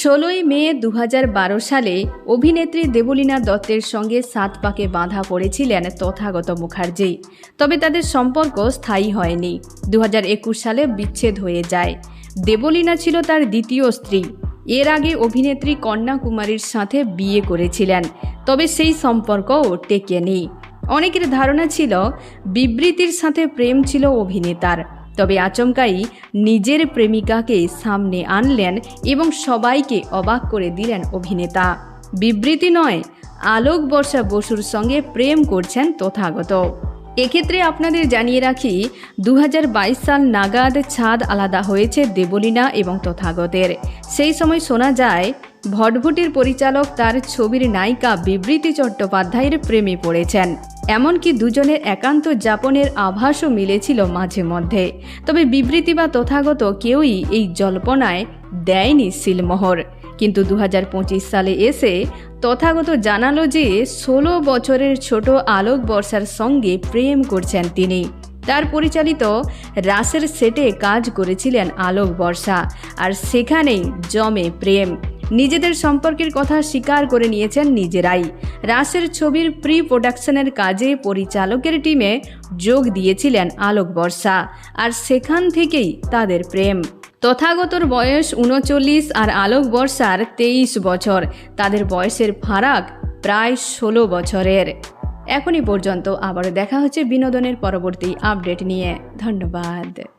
ষোলোই মে দু হাজার বারো সালে অভিনেত্রী দেবলীনা দত্তের সঙ্গে সাত পাকে বাঁধা পড়েছিলেন তথাগত মুখার্জি। তবে তাদের সম্পর্ক স্থায়ী হয়নি। দু হাজার একুশ সালে বিচ্ছেদ হয়ে যায়। দেবলীনা ছিল তার দ্বিতীয় স্ত্রী। এর আগে অভিনেত্রী কন্যা কুমারীর সাথে বিয়ে করেছিলেন। তবে সেই সম্পর্কও টেকেনি। অনেকের ধারণা ছিল, বিবৃতির সাথে প্রেম ছিল অভিনেতার। তবে আচমকাই নিজের প্রেমিকাকে সামনে আনলেন এবং সবাইকে অবাক করে দিলেন অভিনেতা। বিবৃতি নয়, আলোক বর্ষা বসুর সঙ্গে প্রেম করছেন তথাগত। এক্ষেত্রে আপনাদের জানিয়ে রাখি দু হাজার বাইশ সাল নাগাদ ছাদ আলাদা হয়েছে দেবলীনা এবং তথাগতের। সেই সময় শোনা যায়, ভটভটির পরিচালক তার ছবির নায়িকা বিবৃতি চট্টোপাধ্যায়ের প্রেমে পড়েছেন। এমনকি দুজনের একান্ত যাপনের আভাসও মিলেছিল মাঝে মধ্যে। তবে বিবৃতি বা তথাগত কেউই এই জল্পনায় দেয়নি সিলমোহর। কিন্তু দু হাজার পঁচিশ সালে এসে তথাগত জানালো যে ষোলো বছরের ছোট আলোক বর্ষার সঙ্গে প্রেম করছেন তিনি। তার পরিচালিত রাসের সেটে কাজ করেছিলেন আলোক বর্ষা, আর সেখানেই জমে প্রেম। নিজেদের সম্পর্কের কথা স্বীকার করে নিয়েছেন নিজেরাই। রাসের ছবির প্রি প্রোডাকশনের কাজে পরিচালকের টিমে যোগ দিয়েছিলেন আলোক বর্ষা, আর সেখান থেকেই তাদের প্রেম। তথাগতর বয়স উনচল্লিশ আর আলোক বর্ষার তেইশ বছর। তাদের বয়সের ফারাক প্রায় ষোলো বছরের। এখনই পর্যন্ত আবার দেখা হচ্ছে বিনোদনের পরবর্তী আপডেট নিয়ে। ধন্যবাদ।